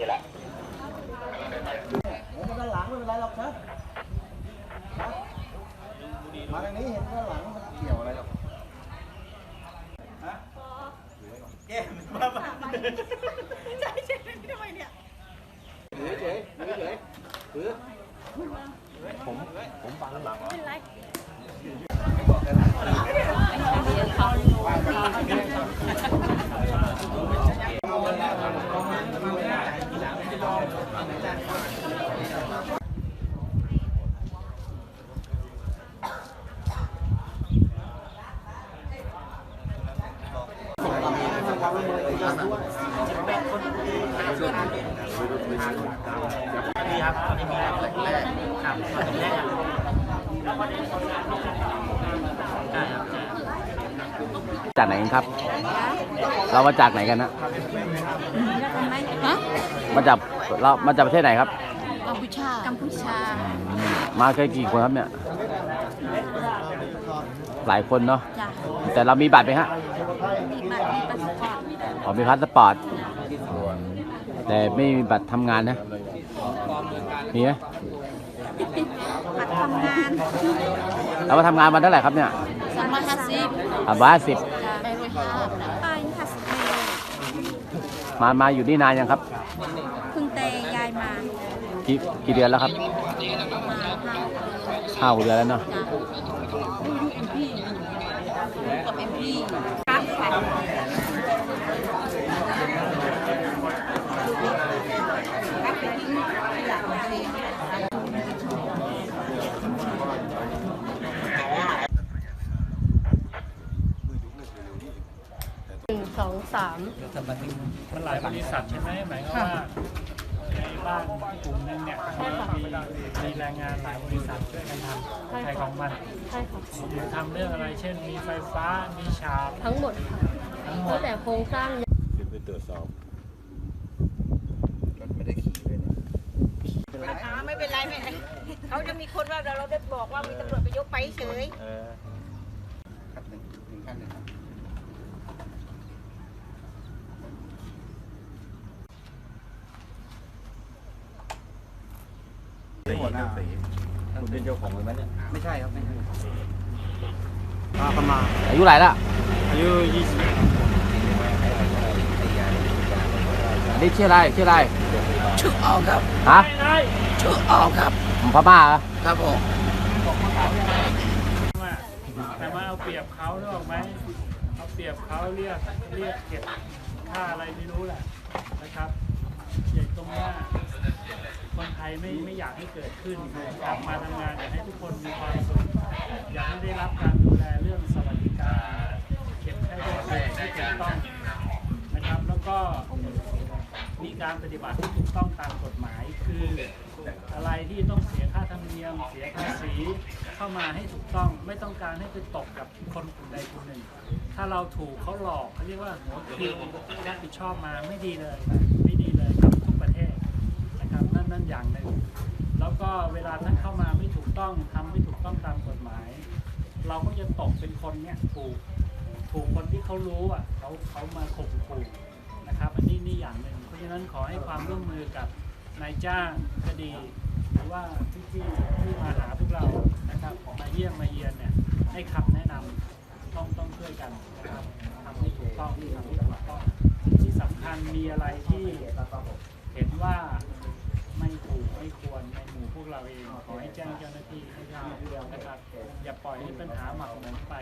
ด้านหลังไม่เป็นไรหรอกนะมาทางนี้เห็นด้านหลังมันเกี่ยวอะไรหรอกฮะแก้มมาบ้าใช่ใช่ทำไมเนี่ยถือเฉยถือเฉยถือผมผมฟังหลังไม่เป็นไดีครับตอนนี้มีแรกแรกครับตอนนี้แรกใช่ครับจากไหนกันครับ เรามาจากไหนกันนะทำไมฮะมาจากเรามาจากประเทศไหนครับ กัมพูชา กัมพูชาอืมมาเคยกี่คนครับเนี่ย หลายคนเนาะจ้ะแต่เรามีบัตรไหมฮะ มีบัตรมีปัสสาวะ อ๋อมีพาสปอร์ตแต่ไม่มีบัตรทำงานนะ มีไหมบัตรทำงานเรามาทำงานวันเท่าไหร่ครับเนี่ยสามร้อยห้าสิบสามร้อยห้าสิบจ้ะไปร้อยห้าไปห้าสิบเมตรมา มาอยู่นี่นานยังครับเพิ่งเตยายมา กี่กี่เดือนแล้วครับมาห้าห้าหกเดือนแล้วเนาะจ้ะดูยูเอ็มพีกับเอ็มพี สองสามมันหลายบริษัทใช่ไหมหมายความว่าในบ้านกลุ่มหนึงเนี่ยมีมีแรงงานหลายบริษัทช่วยกันทำใครของมันใช่ค่ะทำเรื่องอะไร เช่น มีไฟฟ้ามีฉาบทั้งหมดค่ะทั้งหมตั้ดงแต่โครงสร้างไม่ได้ขี่เลยเนี่ยอ่าไม่เป็นไรไม่เป็นไรเขาจะมีคนว่าเราเราได้บอกว่ามีตำรวจไปยกไปเฉยเออคัดหนึ่งหนึ่งคันหนึ่งครับ สีหัวหน้าสีคุณเป็นเจ้าของเลยไหมเนี่ยไม่ใช่ครับไม่ใช่มาประมาณอายุเท่าไหร่ละอายุยี่สิบอันนี้ชื่ออะไรชื่ออะไรชื่อออกครับฮะชื่อออกครับพม่าเหรอครับผมว่าแต่มาเอาเปรียบเขาหรือเปล่าไหมเอาเปรียบเขาเรียกเรียกเก็บค่าอะไรไม่รู้แหละนะครับอย่างตรงเนี้ย คนไทยไม่ไม่อยากให้เกิดขึ้นกลับมาทำงานอยากให้ทุกคนมีความสุขอยากให้ได้รับการดูแลเรื่องสวัสดิการเก็บให้ได้เก็บให้ถูกต้องนะครับ แล้วก็มีการปฏิบัติที่ถูกต้องตามกฎหมายคืออะไรที่ต้องเสียค่าธรรมเนียม เสียภาษีเข้ามาให้ถูกต้องไม่ต้องการให้ไปตกกับคนกลุ่มใดกลุ่มหนึ่ง ถ้าเราถูกเขาหลอกเขาเรียกว่าหัวคิวรับผิดชอบมาไม่ดีเลย เวลาท่านเข้ามาไม่ถูกต้องทำไม่ถูกต้องตามกฎหมาย เราก็จะตกเป็นคนเนี้ยถูกถูกคนที่เขารู้อะเขาเขามาข่มขู่นะครับอันนี้นี่อย่างหนึ่งเพราะฉะนั้นขอให้ความร่วมมือกับนายจ้างก็ดี หรือว่าพี่ที่ที่มาหาพวกเรานะครับมาเยี่ยมมาเยียนเนี่ยให้คำแนะนำต้องต้องช่วยกันนะครับทำให้ถูกต้องทำให้ถูกต้องที่สำคัญมีอะไรที่เห็นว่าไม่ถูกไม่ควรในหมู่พ วกเราเองขอให้แจ้งเจ้าหน้าที่ให้ทราบนะครับ อย่าปล่อยให้ปัญหาหมักหมมไป